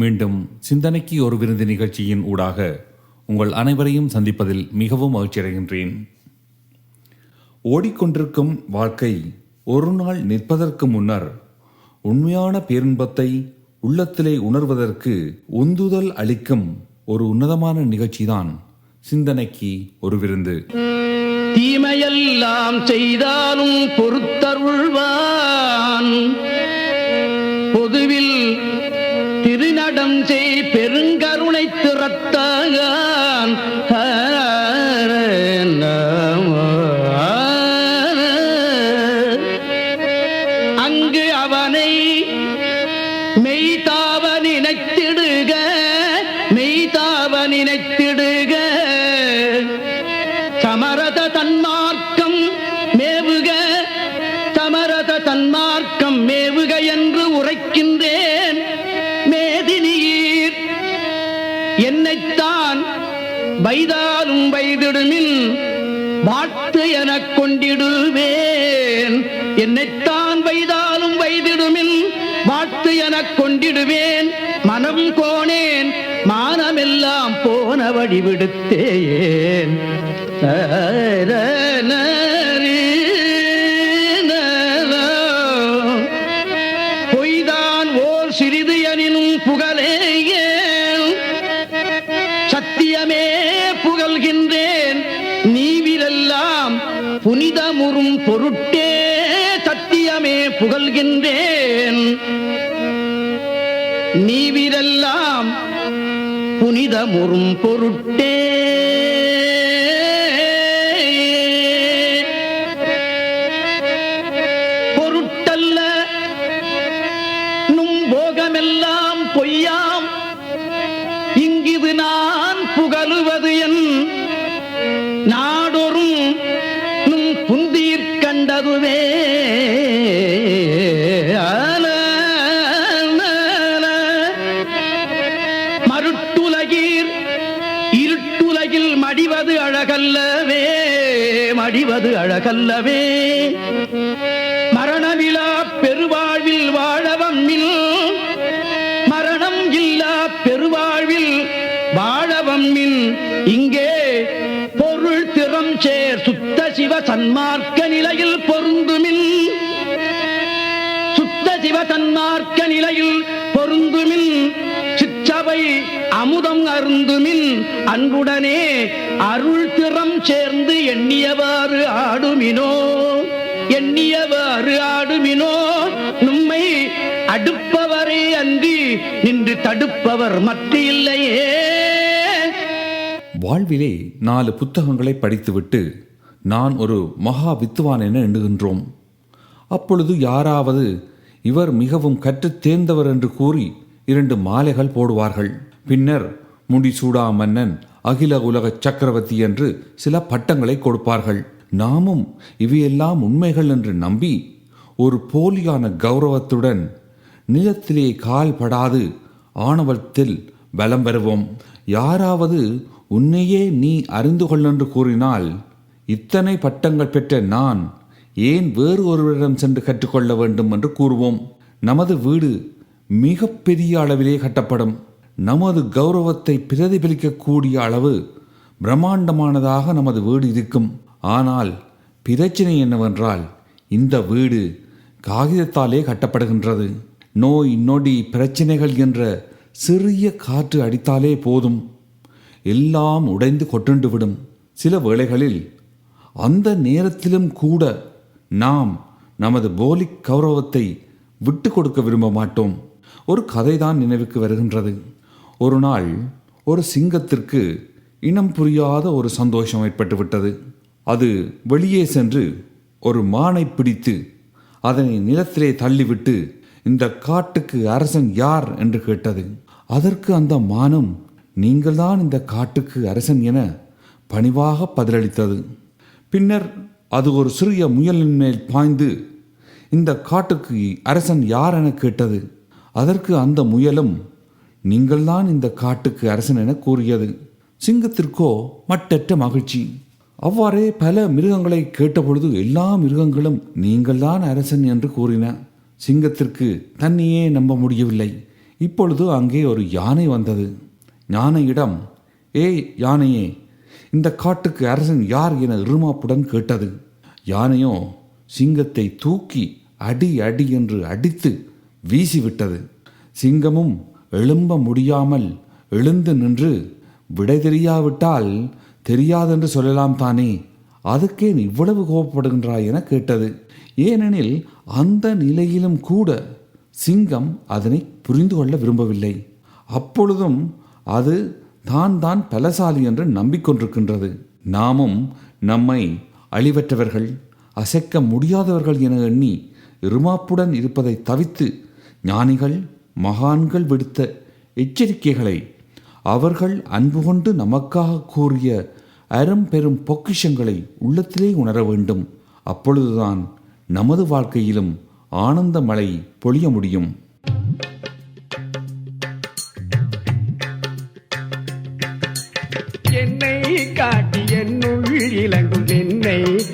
மீண்டும் சிந்தனைக்கு ஒரு விருந்து நிகழ்ச்சியின் ஊடாக உங்கள் அனைவரையும் சந்திப்பதில் மிகவும் மகிழ்ச்சியடைகின்றேன். ஓடிக்கொண்டிருக்கும் வாழ்க்கை ஒரு நாள் நிற்பதற்கு முன்னர் உண்மையான பேரின்பத்தை உள்ளத்திலே உணர்வதற்கு உந்துதல் அளிக்கும் ஒரு உன்னதமான நிகழ்ச்சிதான் சிந்தனைக்கு ஒரு விருந்து. தீமையெல்லாம் செய்தாலும் பொறுத்தருள்வான். எனக் மனம் கோணேன் மானமெல்லாம் போன வழி விடுத்தேன். புனிதமுறும் பொருட்டே. சிவ நிலையில் பொருந்துமின். சுத்த சிவ சன்மார்க்க நிலையில் பொருந்துமின். சிற்றவை அமுதம் அருந்துமின். அன்புடனே அருள் திறம் சேர்ந்து எண்ணியவாறு ஆடுமினோ. எண்ணியவாறு ஆடுமினோ. நம்மை அடுப்பவரே அன்றி நின்று தடுப்பவர் மற்ற இல்லையே வாழ்விலே நாலு புத்தகங்களை படித்துவிட்டு நான் ஒரு மகா வித்துவான் என எண்ணுகின்றோம். அப்பொழுது யாராவது இவர் மிகவும் கற்றுத் தேர்ந்தவர் என்று கூறி இரண்டு மாலைகள் போடுவார்கள். பின்னர் முடிசூடா மன்னன் அகில உலக சக்கரவர்த்தி என்று சில பட்டங்களை கொடுப்பார்கள். நாமும் இவையெல்லாம் உண்மைகள் என்று நம்பி ஒரு போலியான கௌரவத்துடன் நிலத்திலே கால் படாது ஆணவத்தில் பலம் பெறுவோம். யாராவது உன்னையே நீ அறிந்து கொள்ளென்று கூறினால் இத்தனை பட்டங்கள் பெற்ற நான் ஏன் வேறு ஒருவரிடம் சென்று கற்றுக்கொள்ள வேண்டும் என்று கூறுவோம். நமது வீடு மிக பெரிய அளவிலே கட்டப்படும். நமது கௌரவத்தை பிரதிபலிக்கக்கூடிய அளவு பிரம்மாண்டமானதாக நமது வீடு இருக்கும். ஆனால் பிரச்சனை என்னவென்றால் இந்த வீடு காகிதத்தாலே கட்டப்படுகின்றது. நோய் நொடி பிரச்சனைகள் என்ற சிறிய காற்று அடித்தாலே போதும். எல்லாம் உடைந்து கொட்டுண்டு விடும். சில வேளைகளில் அந்த நேரத்திலும் கூட நாம் நமது போலி கௌரவத்தை விட்டு கொடுக்க விரும்ப மாட்டோம். ஒரு கதைதான் நினைவுக்கு வருகின்றது. ஒரு நாள் ஒரு சிங்கத்திற்கு இனம் புரியாத ஒரு சந்தோஷம் ஏற்பட்டு விட்டது அது வெளியே சென்று ஒரு மானை பிடித்து அதனை நிலத்திலே தள்ளிவிட்டு இந்த காட்டுக்கு அரசன் யார்? என்று கேட்டது. அதற்கு அந்த மானம் நீங்கள்தான் இந்த காட்டுக்கு அரசன் என பணிவாக பதிலளித்தது. பின்னர் அது ஒரு சிறிய முயலின் மேல் பாய்ந்து இந்த காட்டுக்கு அரசன் யார் என கேட்டது? அதற்கு அந்த முயலும் நீங்கள்தான் இந்த காட்டுக்கு அரசன் என கூறியது. சிங்கத்திற்கோ மட்டற்ற மகிழ்ச்சி. அவ்வாறே பல மிருகங்களை கேட்டபொழுது எல்லா மிருகங்களும் நீங்கள்தான் அரசன் என்று கூறின. சிங்கத்திற்கு தன்னையே நம்ப முடியவில்லை. இப்பொழுது அங்கே ஒரு யானை வந்தது. யானையிடம் ஏய் யானையே இந்த காட்டுக்கு அரசன் யார் என இருமாப்புடன் கேட்டது. யானையோ சிங்கத்தை தூக்கி அடி அடி என்று அடித்து வீசிவிட்டது. சிங்கமும் எழும்ப முடியாமல் எழுந்து நின்று விடை தெரியாவிட்டால் தெரியாதென்று சொல்லலாம் தானே அதுக்கே இவ்வளவு கோபப்படுகின்றாய் என கேட்டது. ஏனெனில் அந்த நிலையிலும் கூட சிங்கம் அதனை புரிந்து கொள்ள விரும்பவில்லை. அப்பொழுதும் அது தான் தான் பலசாலி என்று நம்பிக்கொண்டிருக்கின்றது. நாமும் நம்மை அழிவற்றவர்கள் அசைக்க முடியாதவர்கள் என எண்ணி இருமாப்புடன் இருப்பதை தவித்து ஞானிகள் மகான்கள் விடுத்த எச்சரிக்கைகளை அவர்கள் அன்பு கொண்டு நமக்காக கூறிய அரும் பெரும் பொக்கிஷங்களை உள்ளத்திலே உணர வேண்டும். அப்பொழுதுதான் நமது வாழ்க்கையிலும் ஆனந்த மழை பொழிய முடியும்.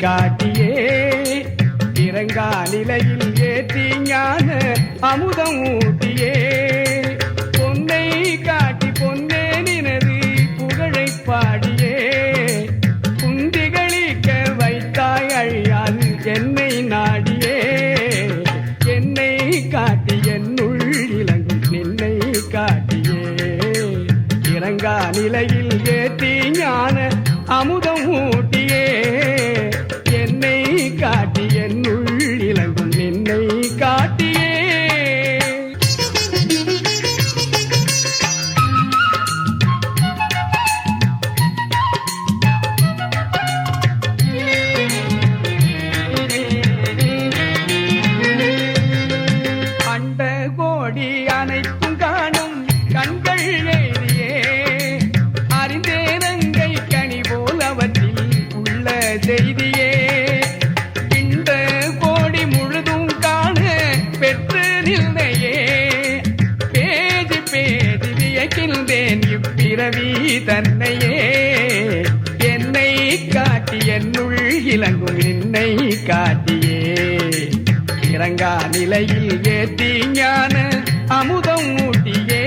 காட்டியே. இறங்கா நிலையில் ஏற்றி ஞான அமுதம் ஊட்டியே. பொன்னை காட்டி பொன்னே நினது புகழை பாடியே. குந்திகளிக்க வைத்தாய் அழியாது என்னை நாடியே. என்னை காட்டி என்னுள் இலங்கும் நின்னை காட்டியே. இறங்கா நிலையில் ஏற்றி ஞான அமுதம் செய்தியே இந்த கோடி முழுதும் காண பெற்று நில்லையே. பேதி பேதி வியக்கின்றேன் இப்பிறவி தன்னையே. என்னை காட்டி என்னுள் இலங்கும் என்னை காட்டியே. இறங்கா நிலையில் ஏத்தி ஞான அமுதம் ஊட்டியே.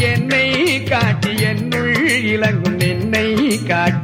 என்னை காட்டி என்னுள் இலங்கும் என்னை காட்டி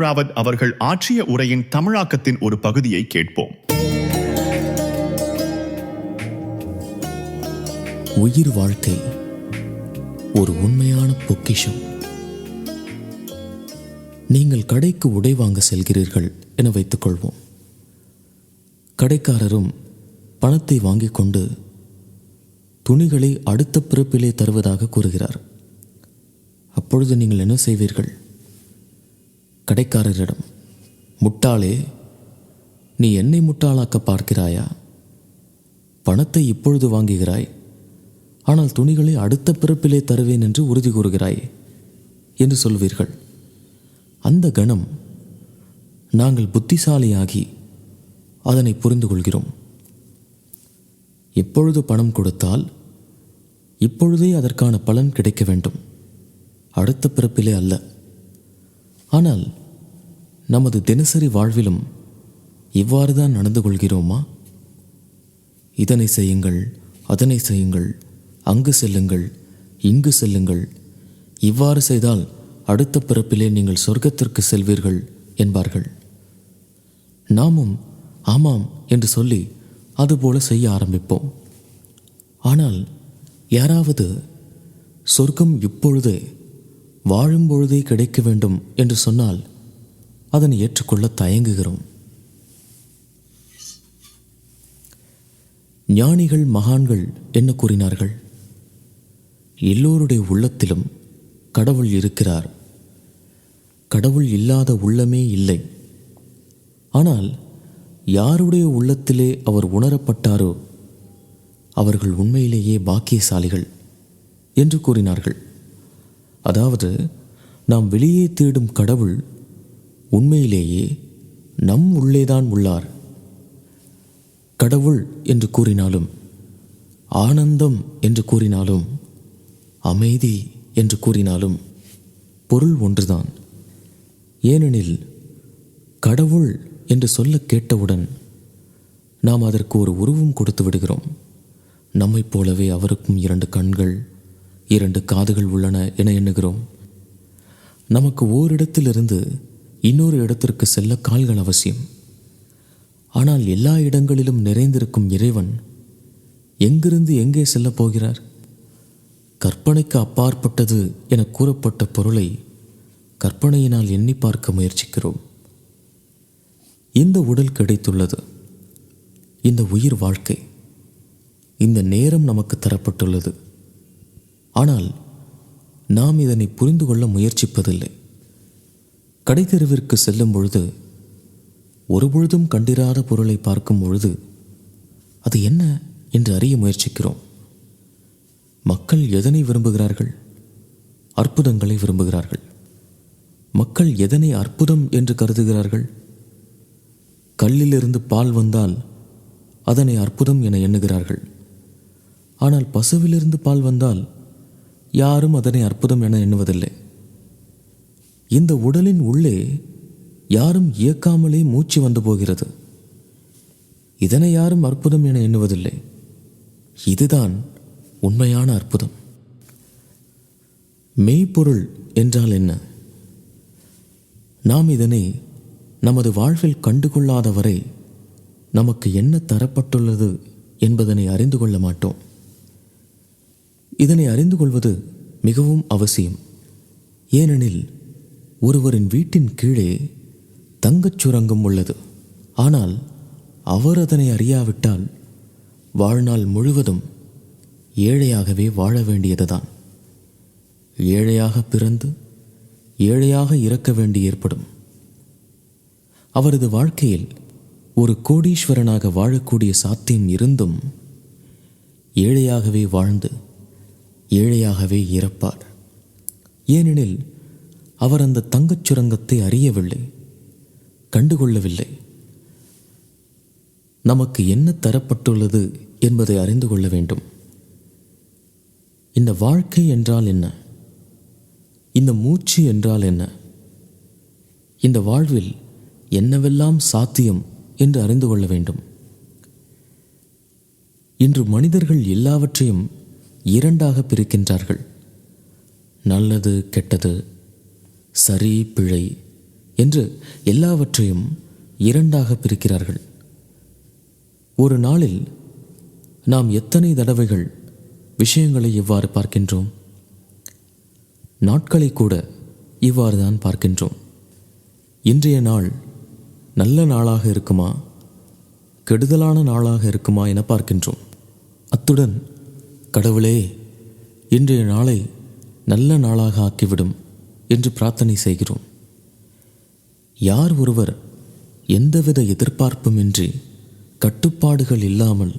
ராவத் அவர்கள் ஆற்றிய உரையின் தமிழாக்கத்தின் ஒரு பகுதியை கேட்போம். உயிர் வாழ்க்கை ஒரு உண்மையான பொக்கிஷம். நீங்கள் கடைக்கு உடை வாங்க செல்கிறீர்கள் என வைத்துக்கொள்வோம் கடைக்காரரும் பணத்தை வாங்கிக் கொண்டு துணிகளை அடுத்த பிறப்பிலே தருவதாக கூறுகிறார். அப்பொழுது நீங்கள் என்ன செய்வீர்கள்? கடைக்காரரிடம் முட்டாளே நீ என்னை முட்டாளாக்க பார்க்கிறாயா? பணத்தை இப்பொழுது வாங்குகிறாய். ஆனால் துணிகளை அடுத்த பிறப்பிலே தருவேன் என்று உறுதி கூறுகிறாய் என்று சொல்வீர்கள். அந்த கணம் நாங்கள் புத்திசாலியாகி அதனை புரிந்து கொள்கிறோம். எப்பொழுது பணம் கொடுத்தால் இப்பொழுதே அதற்கான பலன் கிடைக்க வேண்டும். அடுத்த பிறப்பிலே அல்ல. ஆனால் நமது தினசரி வாழ்விலும் இவ்வாறு தான் நடந்து கொள்கிறோமா? இதனை செய்யுங்கள் அதனை செய்யுங்கள் அங்கு செல்லுங்கள் இங்கு செல்லுங்கள். இவ்வாறு செய்தால் அடுத்த பிறப்பிலே நீங்கள் சொர்க்கத்திற்கு செல்வீர்கள் என்பார்கள். நாமும் ஆமாம் என்று சொல்லி அதுபோல செய்ய ஆரம்பிப்போம். ஆனால் யாராவது சொர்க்கம் இப்பொழுதே வாழும் பொழுதே கிடைக்க வேண்டும் என்று சொன்னால் அதனை ஏற்றுக்கொள்ள தயங்குகிறோம். ஞானிகள் மகான்கள் என்ன கூறினார்கள்? எல்லோருடைய உள்ளத்திலும் கடவுள் இருக்கிறார். கடவுள் இல்லாத உள்ளமே இல்லை. ஆனால் யாருடைய உள்ளத்திலே அவர் உணரப்பட்டாரோ அவர்கள் உண்மையிலேயே பாக்கியசாலிகள் என்று கூறினார்கள். அதாவது நாம் வெளியே தேடும் கடவுள் உண்மையிலேயே நம் உள்ளேதான் உள்ளார். கடவுள் என்று கூறினாலும் ஆனந்தம் என்று கூறினாலும் அமைதி என்று கூறினாலும் பொருள் ஒன்றுதான். ஏனெனில் கடவுள் என்று சொல்ல கேட்டவுடன் நாம் அதற்கு ஒரு உருவம் கொடுத்து விடுகிறோம். நம்மைப் போலவே அவருக்கும் இரண்டு கண்கள் இரண்டு காதுகள் உள்ளன என எண்ணுகிறோம். நமக்கு ஓரிடத்திலிருந்து இன்னொரு இடத்திற்கு செல்ல கால்கள் அவசியம். ஆனால் எல்லா இடங்களிலும் நிறைந்திருக்கும் இறைவன் எங்கிருந்து எங்கே செல்லப் போகிறார்? கற்பனைக்கு அப்பாற்பட்டது என கூறப்பட்ட பொருளை கற்பனையினால் எண்ணி பார்க்க முயற்சிக்கிறோம். இந்த உடல் கிடைத்துள்ளது. இந்த உயிர் வாழ்க்கை. இந்த நேரம் நமக்கு தரப்பட்டுள்ளது. ஆனால் நாம் இதனை புரிந்து கொள்ள முயற்சிப்பதில்லை. கடைத்தெருவிற்கு செல்லும் பொழுது ஒருபொழுதும் கண்டிராத பொருளை பார்க்கும் பொழுது அது என்ன என்று அறிய முயற்சிக்கிறோம். மக்கள் எதனை விரும்புகிறார்கள்? அற்புதங்களை விரும்புகிறார்கள். மக்கள் எதனை அற்புதம் என்று கருதுகிறார்கள்? கல்லிலிருந்து பால் வந்தால் அதனை அற்புதம் என எண்ணுகிறார்கள். ஆனால் பசுவிலிருந்து பால் வந்தால் யாரும் அதனை அற்புதம் என எண்ணுவதில்லை. இந்த உடலின் உள்ளே யாரும் இயக்காமலே மூச்சு வந்து போகிறது. இதனை யாரும் அற்புதம் என எண்ணுவதில்லை. இதுதான் உண்மையான அற்புதம். மெய்ப்பொருள் என்றால் என்ன? நாம் இதனை நமது வாழ்வில் கண்டுகொள்ளாத வரை நமக்கு என்ன தரப்பட்டுள்ளது என்பதனை அறிந்து கொள்ள மாட்டோம். இதனை அறிந்து கொள்வது மிகவும் அவசியம். ஏனெனில் ஒருவரின் வீட்டின் கீழே தங்கச் சுரங்கம் உள்ளது. ஆனால் அவர் அதனை அறியாவிட்டால் வாழ்நாள் முழுவதும் ஏழையாகவே வாழ வேண்டியதுதான். ஏழையாக பிறந்து ஏழையாக இறக்க வேண்டி ஏற்படும். அவரது வாழ்க்கையில் ஒரு கோடீஸ்வரனாக வாழக்கூடிய சாத்தியம் இருந்தும் ஏழையாகவே வாழ்ந்து ஏழையாகவே இறப்பார். ஏனெனில் அவர் அந்த தங்கச் சுரங்கத்தை அறியவில்லை கண்டுகொள்ளவில்லை. நமக்கு என்ன தரப்பட்டுள்ளது என்பதை அறிந்து கொள்ள வேண்டும். இந்த வாழ்க்கை என்றால் என்ன? இந்த மூச்சு என்றால் என்ன? இந்த வாழ்வில் என்னவெல்லாம் சாத்தியம் என்று அறிந்து கொள்ள வேண்டும். இன்று மனிதர்கள் எல்லாவற்றையும் இரண்டாக பிரிக்கின்றார்கள். நல்லது கெட்டது சரி பிழை என்று எல்லாவற்றையும் இரண்டாக பிரிக்கிறார்கள். ஒரு நாளில் நாம் எத்தனை தடவைகள் விஷயங்களை இவ்வாறு பார்க்கின்றோம்? நாட்களை கூட இவ்வாறு தான் பார்க்கின்றோம். இன்றைய நாள் நல்ல நாளாக இருக்குமா? கெடுதலான நாளாக இருக்குமா என பார்க்கின்றோம். அத்துடன் கடவுளே இன்றைய நாளை நல்ல நாளாக ஆக்கிவிடும். என்று பிரார்த்தனை செய்கிறோம். யார் ஒருவர் எந்தவித எதிர்பார்ப்புமின்றி கட்டுப்பாடுகள் இல்லாமல்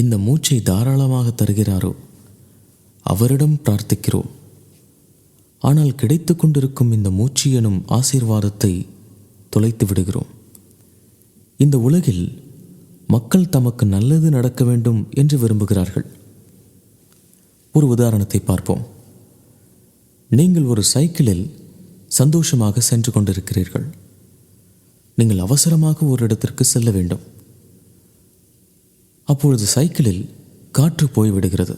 இந்த மூச்சை தாராளமாக தருகிறாரோ அவரிடம் பிரார்த்திக்கிறோம். ஆனால் கிடைத்து கொண்டிருக்கும் இந்த மூச்சு எனும் ஆசீர்வாதத்தை தொலைத்து விடுகிறோம். இந்த உலகில் மக்கள் தமக்கு நல்லது நடக்க வேண்டும் என்று விரும்புகிறார்கள். ஒரு உதாரணத்தை பார்ப்போம். நீங்கள் ஒரு சைக்கிளில் சந்தோஷமாக சென்று கொண்டிருக்கிறீர்கள். நீங்கள் அவசரமாக ஒரு இடத்திற்கு செல்ல வேண்டும். அப்பொழுது சைக்கிளில் காற்று போய்விடுகிறது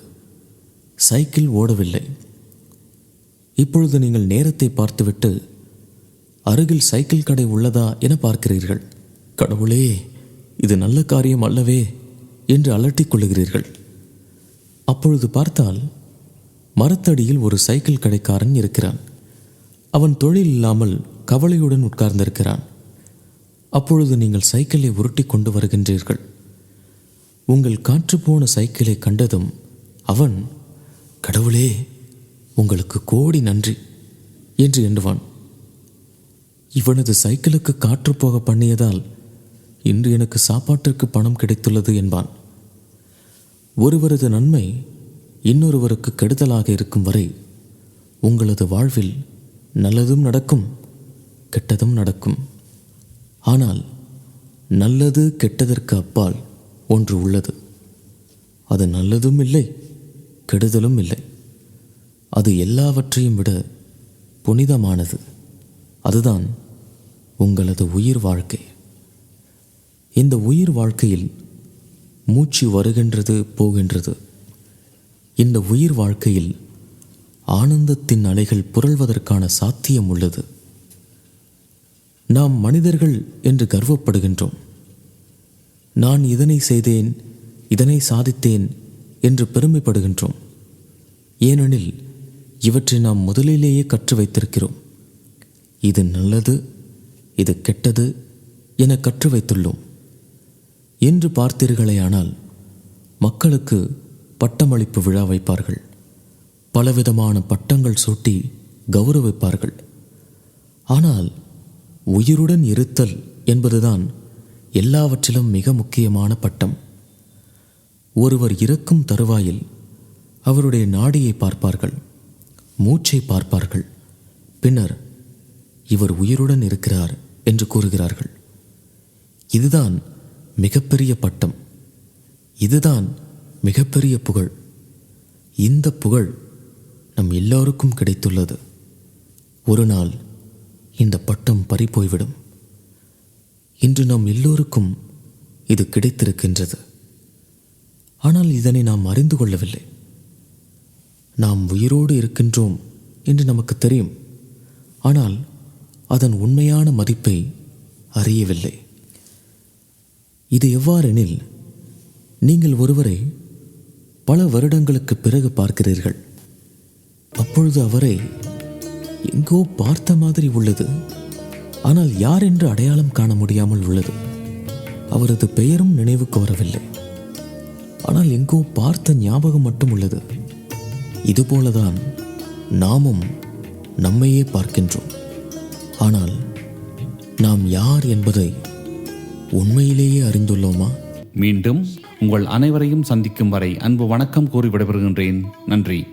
சைக்கிள் ஓடவில்லை. இப்பொழுது நீங்கள் நேரத்தை பார்த்துவிட்டு அருகில் சைக்கிள் கடை உள்ளதா என பார்க்கிறீர்கள். கடவுளே இது நல்ல காரியம் அல்லவே என்று அலட்டிக் கொள்ளுகிறீர்கள். அப்பொழுது பார்த்தால் மரத்தடியில் ஒரு சைக்கிள் கடைக்காரன் இருக்கிறான். அவன் தொழில் இல்லாமல் கவலையுடன் உட்கார்ந்திருக்கிறான். அப்பொழுது நீங்கள் சைக்கிளை உருட்டி கொண்டு வருகின்றீர்கள். உங்கள் காற்றுப்போன சைக்கிளை கண்டதும் அவன் கடவுளே உங்களுக்கு கோடி நன்றி என்று எண்ணுவான். இவனது சைக்கிளுக்கு காற்று போக பண்ணியதால் இன்று எனக்கு சாப்பாட்டிற்கு பணம் கிடைத்துள்ளது என்பான். ஒருவரது நன்மை இன்னொருவருக்கு கெடுதலாக இருக்கும் வரை உங்களது வாழ்வில் நல்லதும் நடக்கும் கெட்டதும் நடக்கும். ஆனால் நல்லது கெட்டதற்கு அப்பால் ஒன்று உள்ளது. அது நல்லதும் இல்லை கெடுதலும் இல்லை. அது எல்லாவற்றையும் விட புனிதமானது. அதுதான் உங்களது உயிர் வாழ்க்கை. இந்த உயிர் வாழ்க்கையில் மூச்சு வருகின்றது போகின்றது. இந்த உயிர் வாழ்க்கையில் ஆனந்தத்தின் அலைகள் புரள்வதற்கான சாத்தியம் உள்ளது. நாம் மனிதர்கள் என்று கர்வப்படுகின்றோம். நான் இதனை செய்தேன் இதனை சாதித்தேன் என்று பெருமைப்படுகின்றோம். ஏனெனில் இவற்றை நாம் முதலிலேயே கற்று வைத்திருக்கிறோம். இது நல்லது இது கெட்டது என கற்று வைத்துள்ளோம். என்று பார்த்தீர்களேயானால் மக்களுக்கு பட்டமளிப்பு விழா வைப்பார்கள். பலவிதமான பட்டங்கள் சூட்டி கௌரவிப்பார்கள். ஆனால் உயிருடன் இருத்தல் என்பதுதான் எல்லாவற்றிலும் மிக முக்கியமான பட்டம். ஒருவர் இறக்கும் தருவாயில் அவருடைய நாடியை பார்ப்பார்கள் மூச்சை பார்ப்பார்கள். பின்னர் இவர் உயிருடன் இருக்கிறார் என்று கூறுகிறார்கள். இதுதான் மிகப்பெரிய பட்டம். இதுதான் மிகப்பெரிய புகழ். இந்த புகழ் நம் எல்லோருக்கும் கிடைத்துள்ளது. ஒரு நாள் இந்த பட்டம் பறிபோய்விடும். இன்று நம் எல்லோருக்கும் இது கிடைத்திருக்கின்றது. ஆனால் இதனை நாம் அறிந்து கொள்ளவில்லை. நாம் உயிரோடு இருக்கின்றோம் என்று நமக்கு தெரியும். ஆனால் அதன் உண்மையான மதிப்பை அறியவில்லை. இது எவ்வாறெனில் நீங்கள் ஒருவரை பல வருடங்களுக்கு பிறகு பார்க்கிறீர்கள். அப்பொழுது அவரை எங்கோ பார்த்த மாதிரி உள்ளது. ஆனால் யார் என்று அடையாளம் காண முடியாமல் உள்ளது. அவரது பெயரும் நினைவுக்கு வரவில்லை. ஆனால் எங்கோ பார்த்த ஞாபகம் மட்டும் உள்ளது. இதுபோலதான் நாமும் நம்மையே பார்க்கின்றோம். ஆனால் நாம் யார் என்பதை உண்மையிலேயே அறிந்துள்ளோமா? மீண்டும் உங்கள் அனைவரையும் சந்திக்கும் வரை அன்பு வணக்கம் கூறி விடைபெறுகின்றேன். நன்றி.